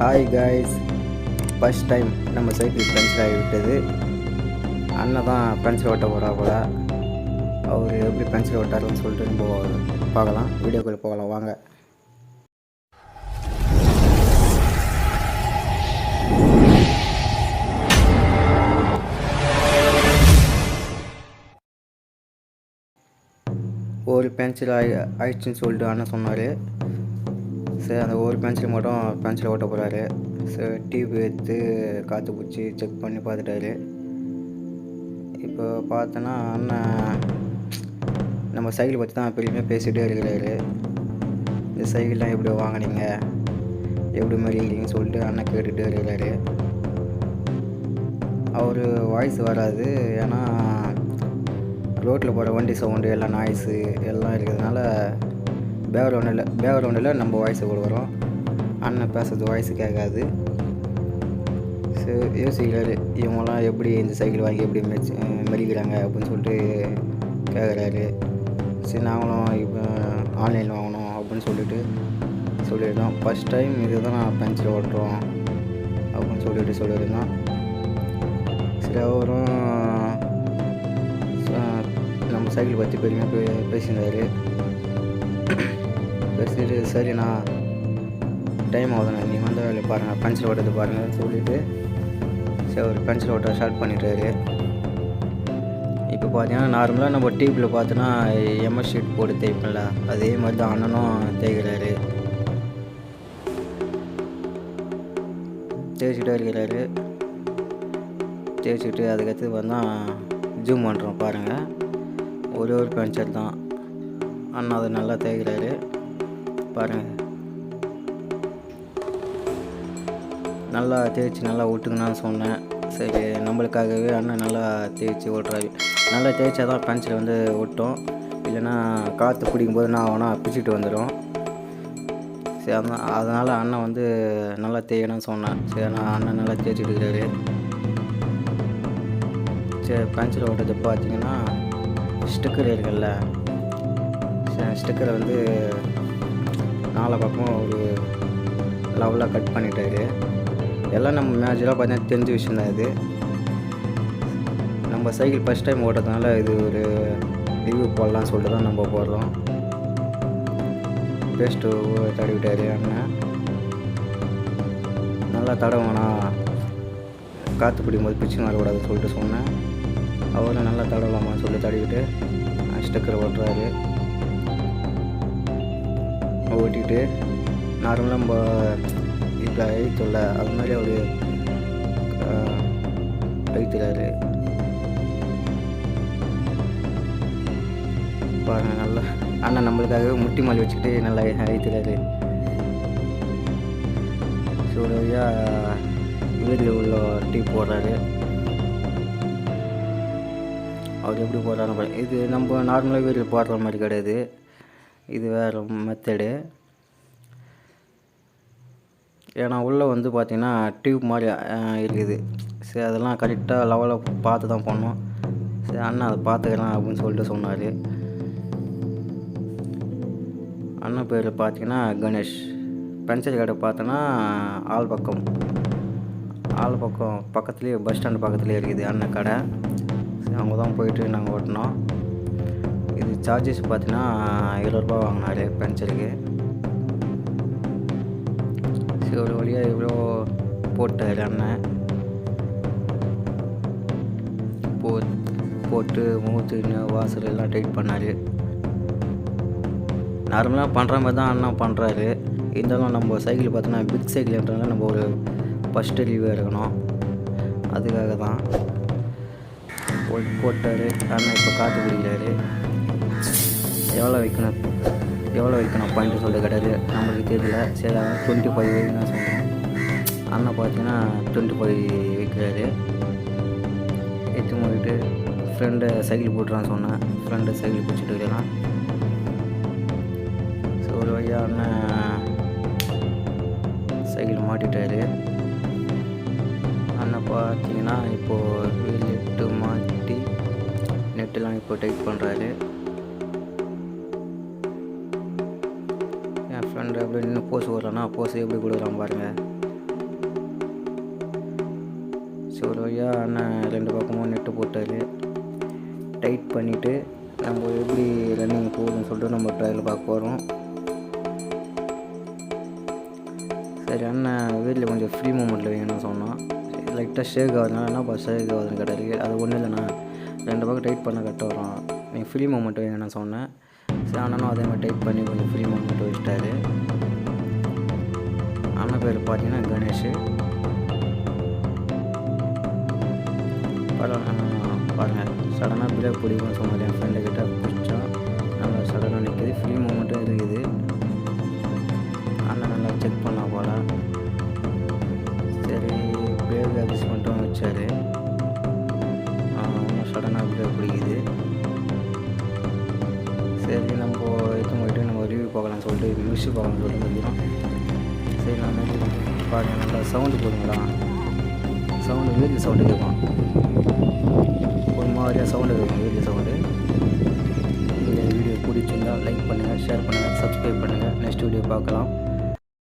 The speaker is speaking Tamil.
ஹாய் காய்ஸ் ஃபஸ்ட் டைம் நம்ம சைக்கிள் பஞ்சர் ஆகிவிட்டது. அண்ணன் தான் பஞ்சர் ஓட்ட போகிறா போல. அவர் எப்படி பஞ்சர் ஓட்டாருன்னு சொல்லிட்டு நம்ம பார்க்கலாம். வீடியோக்குள்ளே போகலாம். வாங்க. ஒரு பென்சில் ஆயி ஆயிடுச்சுன்னு சொல்லிட்டு அண்ணன் சொன்னார். சரி அந்த ஒரு பென்சில் மட்டும் பென்சில் ஓட்ட போகிறாரு சரி டியூப் எடுத்து காற்று பிடிச்சி செக் பண்ணி பார்த்துட்டாரு. இப்போ பார்த்தோன்னா அண்ணன் நம்ம சைக்கிள் பற்றி தான் பெருமையாக பேசிகிட்டே இருக்கிறாரு. இந்த சைக்கிள்லாம் எப்படி வாங்குனீங்க? எப்படி மறிக்கிறீங்கன்னு சொல்லிட்டு அண்ணன் கேட்டுகிட்டே இருக்கிறாரு. அவர் வாய்ஸ் வராது. ஏன்னா ரோட்டில் போகிற வண்டி சவுண்டு எல்லாம் நாய்ஸு எல்லாம் இருக்கிறதுனால பேக்ரவுண்டில் பேக்ரவுண்டில் நம்ம வாய்ஸை கொடுக்குறோம் அண்ணன் பேசுறது வாய்ஸ் கேட்காது சரி யோசிக்கிறாரு இவங்கெல்லாம் எப்படி இந்த சைக்கிள் வாங்கி எப்படி மெச்சு மெரிக்கிறாங்க அப்படின்னு சொல்லிட்டு கேட்குறாரு சரி நாங்களும் இப்போ ஆன்லைனில் வாங்கணும் அப்படின்னு சொல்லிட்டு சொல்லியிருந்தோம். ஃபஸ்ட் டைம் இது தான் நான் பென்சில் ஓட்டுறோம் அப்படின்னு சொல்லிட்டு சொல்லியிருந்தோம். சரி அவரும் நம்ம சைக்கிள் பற்றி பெருமையாக பே பேசியிருந்தாரு பேசிட்டு சரிண்ணா டைம் ஆகுதுண்ணா நீ வந்த வேலையை பாருங்கள் பென்சில் ஓட்டது பாருங்கள் சொல்லிட்டு சரி ஒரு பென்சில் ஓட்ட ஸ்டார்ட் பண்ணிட்டாரு இப்போ பார்த்தீங்கன்னா நார்மலாக நம்ம டிவியில் பார்த்தோன்னா எம்எஸ் ஷீட் போட்டு தேய்ப்போம்ல. அதே மாதிரி தான் அண்ணனும் தேய்க்கிறாரு. தேய்ச்சிட்டே இருக்கிறாரு. தேய்ச்சிட்டு அதுக்கடுத்து வந்தால் ஜூம் பண்ணுறோம் பாருங்கள் ஒரே ஒரு பென்சில் தான். அண்ணா அதை நல்லா தேய்க்கிறாரு. பாருங்கள் நல்லா தேய்ச்சி நல்லா விட்டுங்கன்னு சொன்னேன். சரி நம்மளுக்காகவே அண்ணன் நல்லா தேய்ச்சி ஓட்டுறாரு. நல்லா தேய்ச்சா தான் பஞ்சில் வந்து ஒட்டும். இல்லைன்னா காற்று பிடிக்கும்போது நான் ஆனால் பிச்சுட்டு வந்துடும் சரி அதான் அதனால் அண்ணன் வந்து நல்லா தேயணும்னு சொன்னேன். சரி நான் அண்ணன் நல்லா தேய்ச்சிட்டு இருக்கிறாரு. சரி பஞ்சில் ஓட்டுறது பார்த்தீங்கன்னா ஸ்டிக்கர் இருக்குல்ல. ஸ்டிக்கரை வந்து நாலா பக்கம் ஒரு லெவலாக கட் பண்ணிட்டாரு. எல்லாம் நம்ம மேஜராக பார்த்தீங்கன்னா தெரிஞ்ச விஷயம் தான் இது. நம்ம சைக்கிள் ஃபஸ்ட் டைம் ஓட்டுறதுனால இது ஒரு ரிவ்யூ போடலாம்னு சொல்லிட்டு தான் நம்ம போடுறோம். பேஸ்ட்டு விட்டார் அண்ணன். நல்லா தடவணா காற்று பிடிக்கும்போது பிச்சு வரக்கூடாதுன்னு சொல்லிட்டு சொன்னேன். அவரும் நல்லா தடவலாமான்னு சொல்லி தடவிட்டு ஸ்டிக்கர் ஓட்டுறாரு. ஓட்டிகிட்டு நார்மலாக நம்ம இப்போ எழுத்துல அது மாதிரி அவர் எழுத்துறாரு பாருங்க நல்லா ஆனால் நம்மளுக்காக முட்டி மாலி வச்சுக்கிட்டு நல்லா எழுத்துறாரு ஸோ ஒரு வழியாக வீட்டில் உள்ள டீ போடுறாரு. அவர் எப்படி போடுறாரு இது நம்ம நார்மலாக வீட்டில் போடுற மாதிரி கிடையாது. இது வேறு மெத்தடு ஏன்னா உள்ளே வந்து பார்த்திங்கன்னா டியூப் மாதிரி இருக்குது. சரி அதெல்லாம் கரெக்டாக லெவலாக பார்த்து தான் பண்ணோம் சரி அண்ணன் அதை பார்த்துக்கலாம் அப்படின்னு சொல்லிட்டு சொன்னார். அண்ணன் பேர் பார்த்தீங்கன்னா கணேஷ். பென்சில் கடை பார்த்தோன்னா ஆள் பக்கம். ஆள் பக்கம் பக்கத்துலேயே பஸ் ஸ்டாண்டு பக்கத்துலேயே இருக்குது அண்ணன் கடை. சரி அவங்க தான் போயிட்டு நாங்கள் ஓட்டினோம் சார்ஜஸ் பார்த்தீங்கன்னா இருபது ரூபா வாங்கினாரு பென்சிலுக்கு சரி ஒரு வழியாக இவ்வளோ போட்டார் அண்ணன். போ போட்டு மூத்து வாசல் எல்லாம் டைட் பண்ணார். நார்மலாக பண்ணுற மாதிரி தான் அண்ணன் பண்ணுறாரு இருந்தாலும் நம்ம சைக்கிள் பார்த்தோன்னா பிக் சைக்கிள்ன்றதுனால நம்ம ஒரு ஃபஸ்ட்டு ரிவ்யூ எடுக்கணும் அதுக்காக தான். போட்டார். அண்ணன் இப்போ காற்று பிடிக்கிறாரு எவ்வளோ வைக்கணும்? எவ்வளோ வைக்கணும் பாயிண்ட் சொல்லிட்டு கிடையாது நம்மளுக்கு தெரியல. சரி அவன் டுவெண்ட்டி ஃபைவ் வைக்கணும் சொல்கிறோம் அண்ணன் பார்த்தீங்கன்னா டுவெண்ட்டி ஃபைவ் வைக்கிறாரு. எடுத்து போயிட்டு ஃப்ரெண்டு சைக்கிள் போட்டுறான்னு சொன்னேன். ஃப்ரெண்டு சைக்கிள் பிடிச்சிட்டு இருக்கிறான் ஸோ ஒரு வழியாக அண்ணன் சைக்கிள் மாட்டிட்டாரு. அண்ணன் பார்த்தீங்கன்னா இப்போது நெட்டு மாட்டி நெட்டெல்லாம் இப்போ டைட் பண்ணுறாரு அப்படி நின்று போஸ் விட்றான்னா போஸ் எப்படி கொடுக்குறான் பாருங்கள் சரி ஒரு வழியாக அண்ணன் ரெண்டு பக்கமும் நெட்டு போட்டார். டைட் பண்ணிவிட்டு நம்ம எப்படி ரன்னிங் போகுதுன்னு சொல்லிட்டு நம்ம ட்ரையல் பார்க்க போகிறோம் சரி அண்ணன் வீட்டில் கொஞ்சம் ஃப்ரீ மூமெண்ட்டில் வேணும்னு சொன்னான். லைட்டாக ஷேக் ஆகுதுனால என்னப்பா ஷேக் ஆகுதுன்னு கேட்டாரு. அது ஒன்றும் இல்லைண்ணா ரெண்டு பக்கம் டைட் பண்ண கட்ட வரோம் நீ ஃப்ரீ மூமெண்ட் வேணும்னு சொன்னேன். சரி அண்ணனும் அதே மாதிரி டைட் பண்ணி கொஞ்சம் ஃப்ரீ மூமெண்ட் வச்சுட்டாரு பேர் பார்த்தீங்கன்னா கணேஷ். பரவாயில்ல பாருங்கள் சடனாக பிரேக் பிடிக்கும்னு சொன்னார் என் ஃப்ரெண்டு கிட்ட பிடிச்சா நல்லா சடனாக நிற்கிது ஃப்ரீ மூமெண்ட்டும் இருக்குது. அண்ணன் நல்லா செக் பண்ணா போல. சரி பிரேக் மட்டும் வச்சார். சடனாக பிரேக் பிடிக்குது. சரி நம்ம இது போயிட்டு நம்ம ரிவ்யூ பார்க்கலாம்னு சொல்லிட்டு ரிவ்யூஸ் பார்க்கலாம்னு சொல்லிட்டு வந்துடும் சரி நான் பாருங்க நல்லா சவுண்டு போடுங்களா சவுண்டு வீட்டில் சவுண்டு கேட்கும். ஒரு மாதிரியாக சவுண்டு கேட்கும் வீட்டில் சவுண்டு இந்த வீடியோ பிடிச்சிருந்தா லைக் பண்ணுங்கள் ஷேர் பண்ணுங்கள் சப்ஸ்கிரைப் பண்ணுங்கள் நெக்ஸ்ட் வீடியோ பார்க்கலாம்.